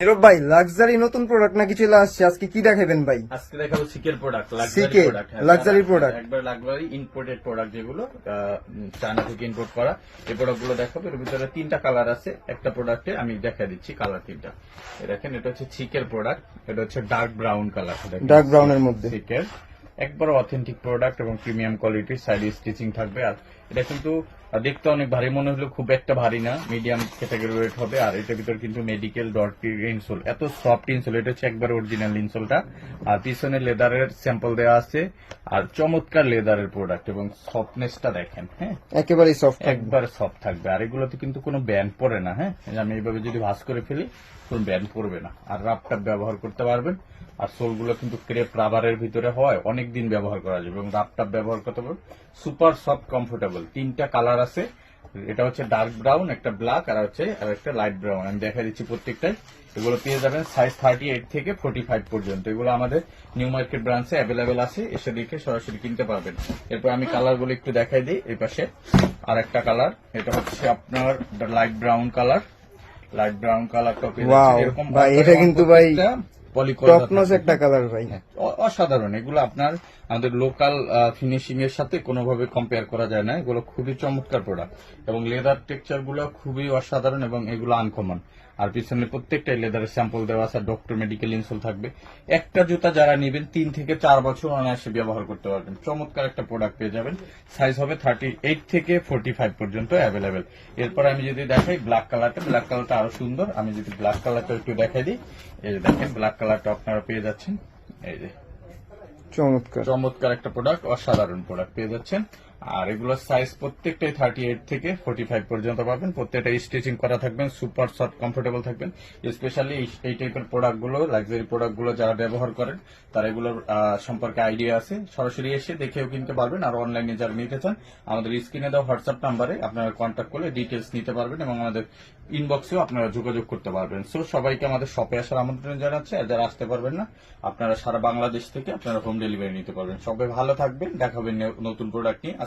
নীরব ভাই লাক্সারি নতুন প্রোডাক্ট নাকি চলে আসছে? আজকে কি দেখাবেন ভাই? আজকে দেখাবো সিকের প্রোডাক্ট luxury product। একবার লাক্সারি ইম্পোর্টেড প্রোডাক্ট যেগুলো আহ, উম, চায়না থেকে ইম্পোর্ট করা এই প্রোডাক্ট দেখাবো। এর ভিতরে তিনটা কালার আছে। একটা প্রোডাক্টে আমি দেখা দিচ্ছি কালার তিনটা। দেখেন এটা হচ্ছে প্রোডাক্ট এটা হচ্ছে ডার্ক ব্রাউন কালার ডার্ক ব্রাউনের মধ্যে। সিকের। একবার অথেন্টিক প্রোডাক্ট এবং প্রিমিয়াম কোয়ালিটির সাইড স্টিচিং থাকবে। আর এটা কিন্তু দেখতে অনেক ভারী মনে হলো খুব একটা ভারী না। মিডিয়াম ক্যাটাগরি ওয়েট হবে আর এটার ভিতর কিন্তু মেডিকেল ডট ইনসোল এত সফট ইনসোল এটা হচ্ছে একবার অরিজিনাল ইনসোলটা আর পিছনে লেদারের স্যাম্পল দেওয়া আছে। আর চমৎকার লেদারের প্রোডাক্ট এবং সফটনেসটা দেখেন হ্যাঁ? একেবারেই সফট একবার সফট থাকবে। আর এগুলোতে কিন্তু কোনো ব্যান্ড পড়ে না হ্যাঁ? আমি এইভাবে যদি ভাস করে ফেলি কোনো ব্যান্ড পড়বে না। আর রাপটাপ ব্যবহার করতে পারবেন। আর সোলগুলো কিন্তু ক্রেপ রাবারের ভিতরে হয়। অনেক দিন ব্যবহার করা যাবে এবং রাপটাপ ব্যবহার করতে পারবেন সুপার সফট কমফোর্টেবল। তিনটা কালার আছে। এটা হচ্ছে ডার্ক ব্রাউন একটা ব্ল্যাক আর হচ্ছে আর একটা লাইট ব্রাউন। আমি দেখা দিচ্ছি প্রত্যেকটাই। এগুলো পেয়ে যাবেন সাইজ থার্টি এইট থেকে ফোর্টি ফাইভ পর্যন্ত। এগুলো আমাদের নিউ মার্কেট ব্রাঞ্চে অ্যাভেলেবেল আছে। এসে দেখে সরাসরি কিনতে পারবেন। এরপর আমি কালারগুলো একটু দেখাই দিই এই পাশে। আর একটা কালার এটা হচ্ছে আপনার light brown colour light brown কালারটা পেয়ে এরকম ভাই, এটা কিন্তু ভাই টপনস একটা কালার ভাই। অসাধারণ। এগুলো আপনার আমাদের লোকাল ফিনিশিং এর সাথে কোনোভাবে কম্পেয়ার করা যায় না। এগুলো খুবই চমৎকার প্রোডাক্ট এবং লেদার টেক্সচারগুলো খুবই অসাধারণ এবং এগুলো আনকমন আর পিছনে প্রত্যেকটাই লেদারের স্যাম্পল দেওয়া আছে ডক্টর মেডিকেল ইনসোল থাকবে। একটা জুতা যারা নেবেন তিন থেকে চার বছর অনায়াসে ব্যবহার করতে পারবেন। চমৎকার একটা প্রোডাক্ট পেয়ে যাবেন। সাইজ হবে থার্টি এইট থেকে ফোর্টি ফাইভ পর্যন্ত অ্যাভেলেবেল এরপর আমি যদি দেখাই ব্ল্যাক কালারটা ব্ল্যাক কালারটা আরও সুন্দর। আমি যদি ব্ল্যাক কালারটা একটু দেখাই দিই এই যে দেখেন ব্ল্যাক কালারটা আপনারা পেয়ে যাচ্ছেন। এই যে চমৎকার। চমৎকার একটা প্রোডাক্ট অসাধারণ প্রোডাক্ট পেয়ে যাচ্ছেন। আর এগুলোর সাইজ প্রত্যেকটাই থার্টি এইট থেকে ফোর্টি ফাইভ পর্যন্ত পাবেন। প্রত্যেকটা স্টিচিং করা থাকবেন সুপার সফট কমফোর্টেবল থাকবেন। স্পেশালি এই টাইপের প্রোডাক্টগুলো লাক্সারি প্রোডাক্টগুলো যারা ব্যবহার করেন, তারা এগুলোর সম্পর্কে আইডিয়া আছে। সরাসরি এসে দেখেও কিনতে পারবেন আর অনলাইনে যারা নিতে চান, আমাদের স্ক্রিনে দেওয়া হোয়াটসঅ্যাপ নাম্বারে আপনারা কন্ট্যাক্ট করলে ডিটেলস নিতে পারবেন এবং আমাদের ইনবক্সেও আপনারা যোগাযোগ করতে পারবেন। সো সবাইকে আমাদের শপে আসার আমন্ত্রণ জানাচ্ছে আর যারা আসতে পারবেন না, আপনারা সারা বাংলাদেশ থেকে আপনারা হোম ডেলিভারি নিতে পারবেন। সবাই ভালো থাকবেন দেখাবেন নতুন প্রোডাক্ট নিয়ে।